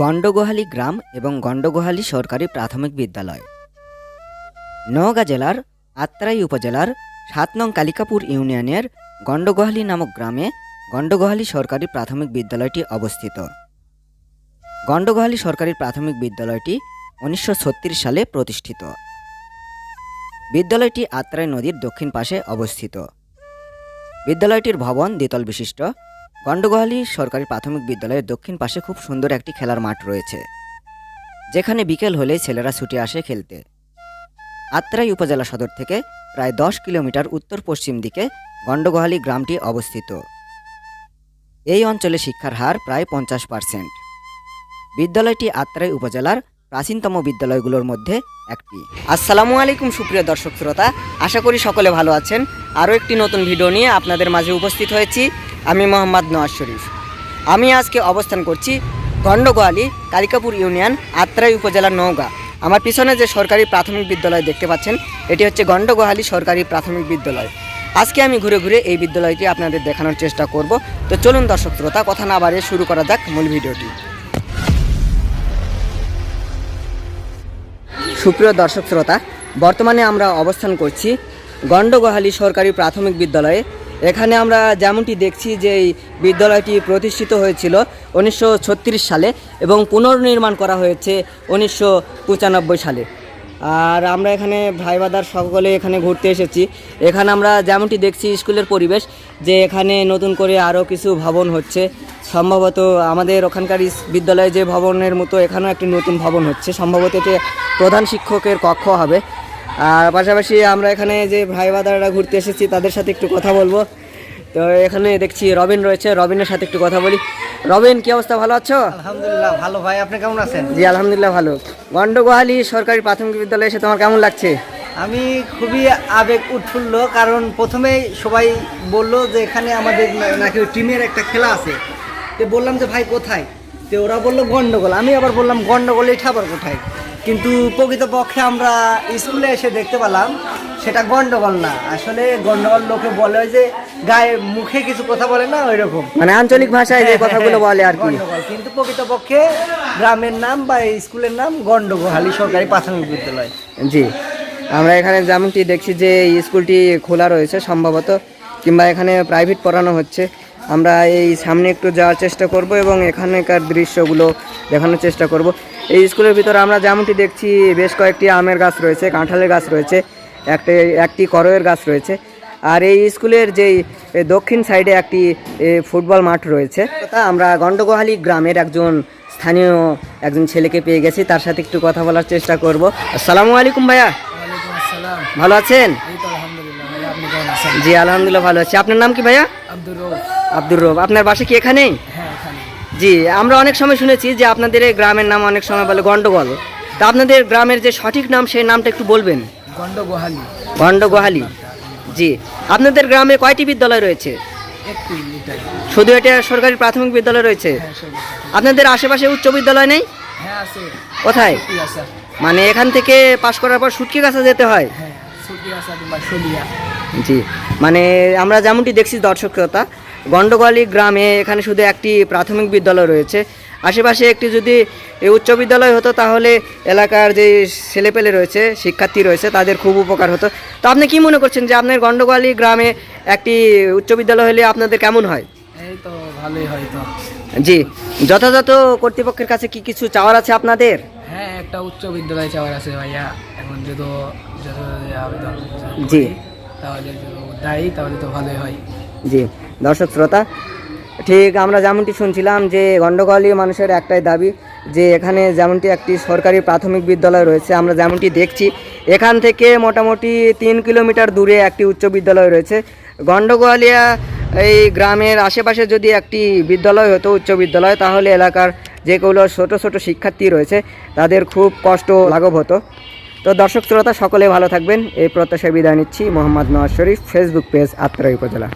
গণ্ডগোহালি গ্রাম এবং গণ্ডগোহালি সরকারি প্রাথমিক বিদ্যালয়। নওগাঁ জেলার আত্রাই উপজেলার সাত নং কালিকাপুর ইউনিয়নের গণ্ডগোহালি নামক গ্রামে গণ্ডগোহালি সরকারি প্রাথমিক বিদ্যালয়টি অবস্থিত। গণ্ডগোহালি সরকারি প্রাথমিক বিদ্যালয়টি উনিশশো ছত্রিশ সালে প্রতিষ্ঠিত। বিদ্যালয়টি আত্রাই নদীর দক্ষিণ পাশে অবস্থিত। বিদ্যালয়টির ভবন দ্বিতল বিশিষ্ট। গণ্ডগোহালি সরকারি প্রাথমিক বিদ্যালয়ের দক্ষিণ পাশে খুব সুন্দর একটি খেলার মাঠ রয়েছে, যেখানে বিকেল হলেই ছেলেরা ছুটে আসে খেলতে। আত্রাই উপজেলা সদর থেকে প্রায় দশ কিলোমিটার উত্তর পশ্চিম দিকে গণ্ডগোহালি গ্রামটি অবস্থিত। এই অঞ্চলে শিক্ষার হার প্রায় পঞ্চাশ পার্সেন্ট। বিদ্যালয়টি আত্রাই উপজেলার প্রাচীনতম বিদ্যালয়গুলোর মধ্যে একটি। আসসালামু আলাইকুম, সুপ্রিয় দর্শক শ্রোতা। আশা করি সকলে ভালো আছেন। আরও একটি নতুন ভিডিও নিয়ে আপনাদের মাঝে উপস্থিত হয়েছি। আমি মোহাম্মদ নওয়াজ শরীফ। আমি আজকে অবস্থান করছি গণ্ডগোয়ালি, কালিকাপুর ইউনিয়ন, আত্রাই উপজেলার নওগাঁ। আমার পিছনে যে সরকারি প্রাথমিক বিদ্যালয় দেখতে পাচ্ছেন, এটি হচ্ছে গণ্ডগোহালি সরকারি প্রাথমিক বিদ্যালয়। আজকে আমি ঘুরে ঘুরে এই বিদ্যালয়টি আপনাদের দেখানোর চেষ্টা করব। তো চলুন দর্শক শ্রোতা, কথা না বাড়িয়ে শুরু করা যাক মূল ভিডিওটি। সুপ্রিয় দর্শক শ্রোতা, বর্তমানে আমরা অবস্থান করছি গণ্ডগোহালি সরকারি প্রাথমিক বিদ্যালয়ে। এখানে আমরা যেমনটি দেখছি যে এই বিদ্যালয়টি প্রতিষ্ঠিত হয়েছিল উনিশশো ছত্রিশ সালে এবং পুনর্নির্মাণ করা হয়েছে উনিশশো পঁচানব্বই সালে। আর আমরা এখানে ভাই বাদার সকলে এখানে ঘুরতে এসেছি। এখানে আমরা যেমনটি দেখছি স্কুলের পরিবেশ যে এখানে নতুন করে আরও কিছু ভবন হচ্ছে। সম্ভবত আমাদের ওখানকার বিদ্যালয়ে যে ভবনের মতো এখানেও একটি নতুন ভবন হচ্ছে। সম্ভবত এটি প্রধান শিক্ষকের কক্ষ হবে। আর পাশাপাশি আমরা এখানে যে ভাই বাদাররা ঘুরতে এসেছি তাদের সাথে একটু কথা বলব। তো এখানে দেখছি রবিন রয়েছে। রবিনের সাথে একটু কথা বলি। রবিন কি অবস্থা? ভালো আছো? আলহামদুলিল্লাহ ভালো ভাই। আপনি কেমন আছেন? জি আলহামদুলিল্লাহ ভালো। গন্ডগোহালি সরকারি প্রাথমিক বিদ্যালয়ে এসে তোমার কেমন লাগছে? আমি খুবই আবেগ উৎফুল্ল কারণ প্রথমেই সবাই বলল যে এখানে আমাদের নাকি টিমের একটা খেলা আছে। তো বললাম যে ভাই কোথায়? তো ওরা বলল গন্ডগোল। আমি আবার বললাম গন্ডগোল এটা আবার কোথায়? কিন্তু প্রকৃতপক্ষে আমরা স্কুলে এসে দেখতে পেলাম সেটা গন্ডগোল না। আসলে গন্ডগোল লোকে বলে যে গায়ে মুখে কিছু কথা বলে না ওই রকম মানে আঞ্চলিক ভাষায় যে কথাগুলো বলে আর কি। কিন্তু প্রকৃতপক্ষে গ্রামের নাম বা স্কুলের নাম গন্ডগোহালি সরকারি প্রাথমিক বিদ্যালয়। জি আমরা এখানে যেমনটি দেখছি যে স্কুলটি খোলা রয়েছে সম্ভবত কিংবা এখানে প্রাইভেট পড়ানো হচ্ছে। আমরা এই সামনে একটু যাওয়ার চেষ্টা করব এবং এখানকার দৃশ্যগুলো দেখানোর চেষ্টা করব। এই স্কুলের ভিতরে আমরা যেমনটি দেখছি বেশ কয়েকটি আমের গাছ রয়েছে কাঁঠালের গাছ রয়েছে একটি একটি করয়ের গাছ রয়েছে। আর এই স্কুলের যেই দক্ষিণ সাইডে একটি ফুটবল মাঠ রয়েছে। তা আমরা গণ্ডগোহালি গ্রামের একজন স্থানীয় একজন ছেলেকে পেয়ে গেছি তার সাথে একটু কথা বলার চেষ্টা করব। আসসালামু আলাইকুম ভাইয়া। ভালো আছেন? জি আলহামদুলিল্লাহ ভালো আছি। আপনার নাম কি ভাইয়া? আব্দুর রব আপনার বাসা কি এখানেই? হ্যাঁ এখানে জি আমরা অনেক সময় শুনেছি যে আপনাদের এই গ্রামের নাম অনেক সময় বলে গন্ডগোল। তা আপনাদের গ্রামের যে সঠিক নাম সেই নামটা একটু বলবেন? গন্ডগোহালি। গন্ডগোহালি। জি আপনাদের গ্রামে কয়টি বিদ্যালয় রয়েছে? শুধু এটা সরকারি প্রাথমিক বিদ্যালয় রয়েছে? হ্যাঁ আপনাদের আশেপাশে উচ্চ বিদ্যালয় নেই? হ্যাঁ কোথায়? মানে এখান থেকে পাশ করার পর সুটকি কাছে যেতে হয়? জি মানে আমরা যেমনটি দেখছি দর্শকতা গণ্ডগোয়ালি গ্রামে এখানে শুধু একটি প্রাথমিক বিদ্যালয় রয়েছে। আশেপাশে একটি যদি উচ্চ বিদ্যালয় হতো তাহলে এলাকার যে ছেলেপেলে রয়েছে শিক্ষার্থী রয়েছে তাদের খুব উপকার হতো। তো আপনি কি মনে করছেন যে আপনার গণ্ডগোয়ালি গ্রামে একটি উচ্চ বিদ্যালয় হলে আপনাদের কেমন হয়? এই তো ভালোই হয় তো। জি যথাযথ কর্তৃপক্ষের কাছে কি কিছু চাওয়ার আছে আপনাদের? হ্যাঁ একটা উচ্চ বিদ্যালয় চাওয়ার আছে ভাইয়া। এখন যদি আবেদন জি। তাহলে তাহলে তো ভালোই হয়। জি, দর্শক শ্রোতা, ঠিক আমরা যেমনটি শুনছিলাম যে গণ্ডগোয়ালি মানুষের একটাই দাবি, যে এখানে যেমনটি একটি সরকারি প্রাথমিক বিদ্যালয় রয়েছে, আমরা যেমনটি দেখছি, এখান থেকে মোটামুটি তিন কিলোমিটার দূরে একটি উচ্চ বিদ্যালয় রয়েছে। গণ্ডগোয়ালিয়া এই গ্রামের আশেপাশে যদি একটি বিদ্যালয় হতো, উচ্চ বিদ্যালয়, তাহলে এলাকার যেগুলো ছোট ছোট শিক্ষার্থী রয়েছে, তাদের খুব কষ্ট লাঘব হতো। তো দর্শক শ্রোতা, সকলে ভালো থাকবেন। এই প্রত্যাশায় বিদায় নিচ্ছি। মোহাম্মদ নওয়াজ শরীফ ফেসবুক পেজ আত্রাই উপজেলা।